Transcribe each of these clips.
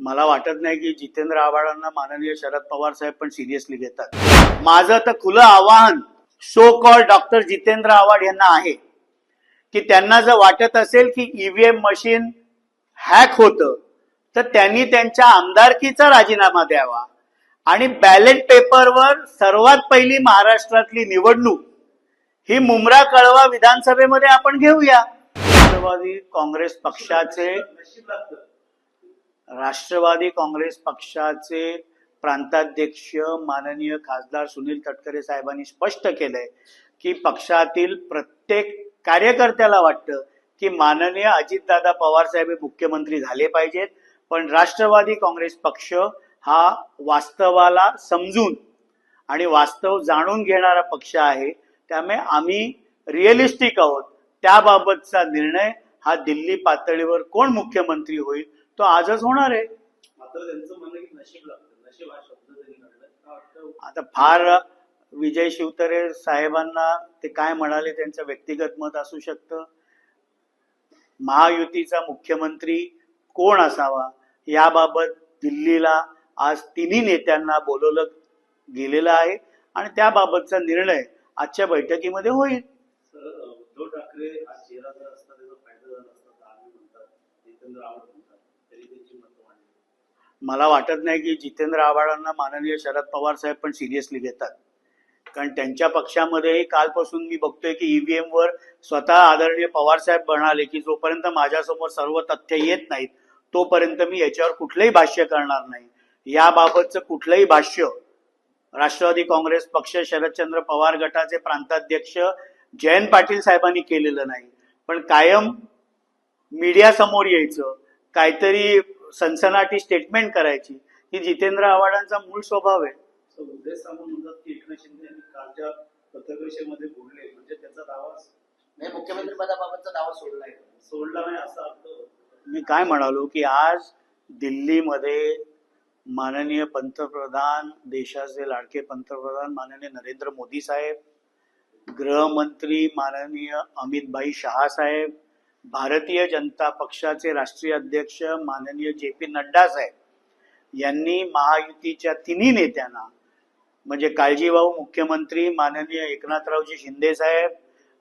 मला वाटत नाही की जितेंद्र आव्हाडांना माननीय शरद पवार साहेब पण सिरियसली घेतात. माझं तर खुलं आवाहन so called doctor Jitendra Awhad यांना आहे. की त्यांना जर वाटत असेल की ईव्हीएम मशीन हॅक होतं तर त्यांनी त्यांच्या आमदारकीचा राजीनामा द्यावा. आणि बॅलेट पेपरवर सर्वात पहिली महाराष्ट्रातली निवडणूक ही मुंब्रा कळवा विधानसभेमध्ये आपण घेऊया. राष्ट्रवादी काँग्रेस पक्षाचे राष्ट्रवादी काँग्रेस पक्षाचे प्रांताध्यक्ष माननीय खासदार सुनील तटकरे साहेबांनी स्पष्ट केलंय की पक्षातील प्रत्येक कार्यकर्त्याला वाटतं की माननीय अजितदादा पवार साहेब हे मुख्यमंत्री झाले पाहिजेत पण राष्ट्रवादी काँग्रेस पक्ष हा वास्तवाला समजून आणि वास्तव जाणून घेणारा पक्ष आहे. त्यामुळे आम्ही रिअलिस्टिक आहोत. त्याबाबतचा निर्णय हा दिल्ली पातळीवर कोण मुख्यमंत्री होईल? तो आजच होणार आहे. आता फार विजय शिवतरे साहेबांना ते काय म्हणाले त्यांचं व्यक्तिगत मत असू शकतं. महायुतीचा मुख्यमंत्री कोण असावा? याबाबत दिल्लीला आज तिन्ही नेत्यांना बोलवलं गेलेलं आहे आणि त्याबाबतचा निर्णय आजच्या बैठकीमध्ये होईल सर उद्धव ठाकरे हा चेहरा जर असता त्याचा फायदा झाला असता तर आम्ही म्हणतात जितेंद्र आव्हाड म्हणतात. तरी त्यांची मतं मांडली मला वाटत नाही की जितेंद्र आव्हाडांना माननीय शरद पवार साहेब पण सिरियसली घेतात. कारण त्यांच्या पक्षामध्ये कालपासून मी बघतोय की ईव्हीएम वर स्वतः आदरणीय पवार साहेब म्हणाले की जोपर्यंत माझ्यासमोर सर्व तथ्य येत नाहीत तोपर्यंत मी याच्यावर कुठलंही भाष्य करणार नाही. याबाबतचं कुठलंही भाष्य राष्ट्रवादी काँग्रेस पक्ष शरदचंद्र पवार गटाचे प्रांताध्यक्ष जयंत पाटील साहेबांनी केलेलं नाही. पण कायम मीडिया समोर यायचं काहीतरी सनसनाटी स्टेटमेंट करायची ही जितेंद्र आव्हाडांचा मूळ स्वभाव आहे पत्रपरिषदेमध्ये बोलले म्हणजे त्याचा दावा मुख्यमंत्री पदाबाबतचा दावा सोडलाय सोडला नाही असा अर्थ होतो. मी काय म्हणालो की आज दिल्लीमध्ये माननीय पंतप्रधान देशाचे लाडके पंतप्रधान माननीय नरेंद्र मोदी साहेब गृहमंत्री माननीय अमित भाई शहा साहेब भारतीय जनता पक्षाचे राष्ट्रीय अध्यक्ष माननीय जे पी नड्डा साहेब यांनी महायुतीच्या तिन्ही नेत्यांना म्हणजे काळजीभाऊ मुख्यमंत्री माननीय एकनाथरावजी शिंदे साहेब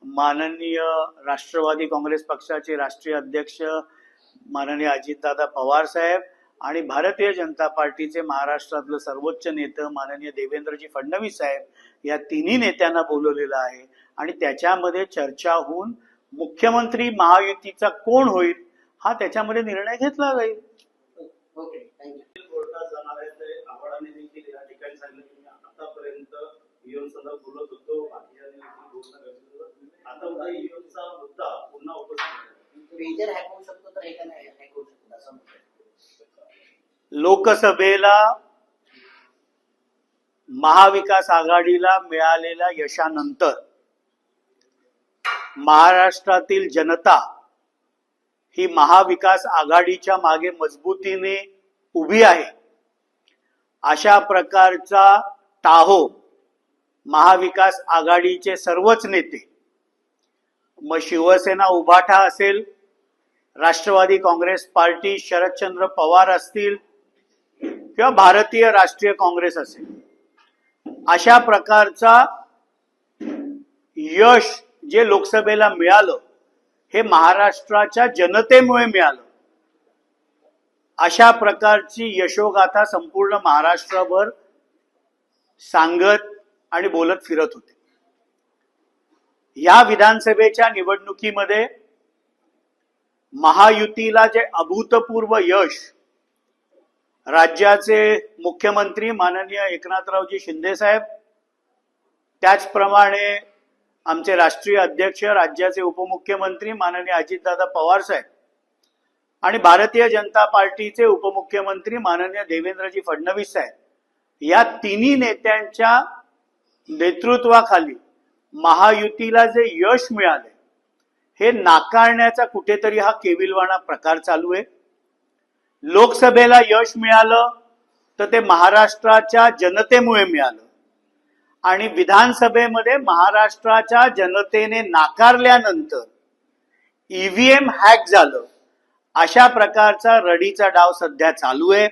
माननीय राष्ट्रवादी काँग्रेस पक्षाचे राष्ट्रीय अध्यक्ष माननीय अजितदादा पवार साहेब आणि भारतीय जनता पार्टीचे महाराष्ट्रातलं सर्वोच्च नेतं माननीय देवेंद्रजी फडणवीस साहेब या तिन्ही नेत्यांना बोलवलेलं आहे. आणि त्याच्यामध्ये चर्चा होऊन मुख्यमंत्री महायुतीचा कोण होईल हा त्याच्यामध्ये निर्णय घेतला जाईल ओके थँक्यू कोर्टात जाणार आहे ते आव्हाडांनी देखील या ठिकाणी सांगितलं की मी आतापर्यंत ईव्हीएम संदर्भात बोलत होतो बाकीच्यांनी देखील घोषणा करत होतो आता उद्या ईव्हीएमचा मुद्दा पुन्हा उपस्थित आहे. मेजर हॅक होऊ शकतो तर एका नाही हॅक होऊ शकतो असं म्हणतोय. लोकसभेला महाविकास आघाडीला मिळालेल्या यशानंतर महाराष्ट्रातील जनता ही महाविकास आघाडीच्या मागे मजबूतीने उभी आहे. अशा प्रकारचा टाहो महाविकास आघाडीचे सर्वच नेते मग शिवसेना उभाठा असेल राष्ट्रवादी काँग्रेस पार्टी शरदचंद्र पवार असतील किंवा भारतीय राष्ट्रीय काँग्रेस असेल अशा प्रकारचा यश जे लोकसभेला मिळालं हे महाराष्ट्राच्या जनतेमुळे मिळालं. अशा प्रकारची यशोगाथा संपूर्ण महाराष्ट्रभर सांगत आणि बोलत फिरत होते. या विधानसभेच्या निवडणुकीमध्ये महायुतीला जे अभूतपूर्व यश राज्याचे मुख्यमंत्री माननीय एकनाथरावजी शिंदे साहेब त्याचप्रमाणे आमचे राष्ट्रीय अध्यक्ष राज्याचे उपमुख्यमंत्री माननीय अजितदादा पवार साहेब आणि भारतीय जनता पार्टीचे उपमुख्यमंत्री माननीय देवेंद्रजी फडणवीस साहेब. या तिन्ही नेत्यांच्या नेतृत्वाखाली महायुतीला जे यश मिळाले हे नाकारण्याचा कुठेतरी हा केविलवाणा प्रकार चालू आहे. लोकसभेला यश मिळालं तर ते महाराष्ट्राच्या जनतेमुळे मिळालं. आणि विधानसभेमध्ये महाराष्ट्राच्या जनतेने नाकारल्यानंतर ईव्हीएम हॅक झालं. अशा प्रकारचा रडीचा डाव सध्या चालू आहे.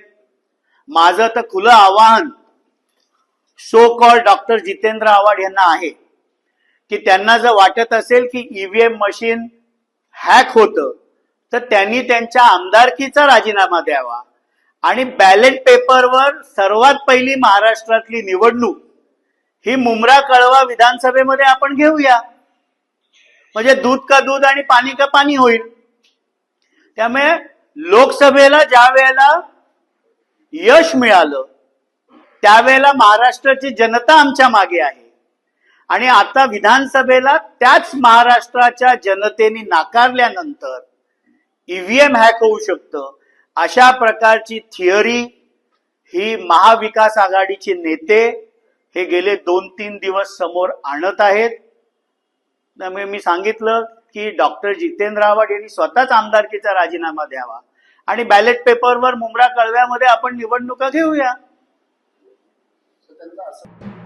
माझं तर खुलं आवाहन so called doctor Jitendra Awhad यांना आहे की त्यांना जर वाटत असेल की ईव्हीएम मशीन हॅक होतं तर त्यांनी त्यांच्या आमदारकीचा राजीनामा द्यावा. आणि बॅलेट पेपरवर सर्वात पहिली महाराष्ट्रातली निवडणूक ही मुमरा कळवा विधानसभेमध्ये आपण घेऊया. म्हणजे दूध का दूध आणि पाणी का पाणी होईल. त्यामुळे लोकसभेला ज्या वेळेला यश मिळालं त्यावेळेला महाराष्ट्राची जनता आमच्या मागे आहे. आणि आता विधानसभेला त्याच महाराष्ट्राच्या जनतेने नाकारल्यानंतर ईव्हीएम हॅक होऊ शकतं. अशा प्रकारची थिअरी ही महाविकास आघाडीचे नेते हे गेले दोन तीन दिवस समोर आणत आहेत. त्यामुळे मी सांगितलं की डॉक्टर जितेंद्र आव्हाड यांनी स्वतःच आमदारकीचा राजीनामा द्यावा. आणि बॅलेट पेपरवर मुंब्रा कळव्यामध्ये आपण निवडणुका घेऊया. असं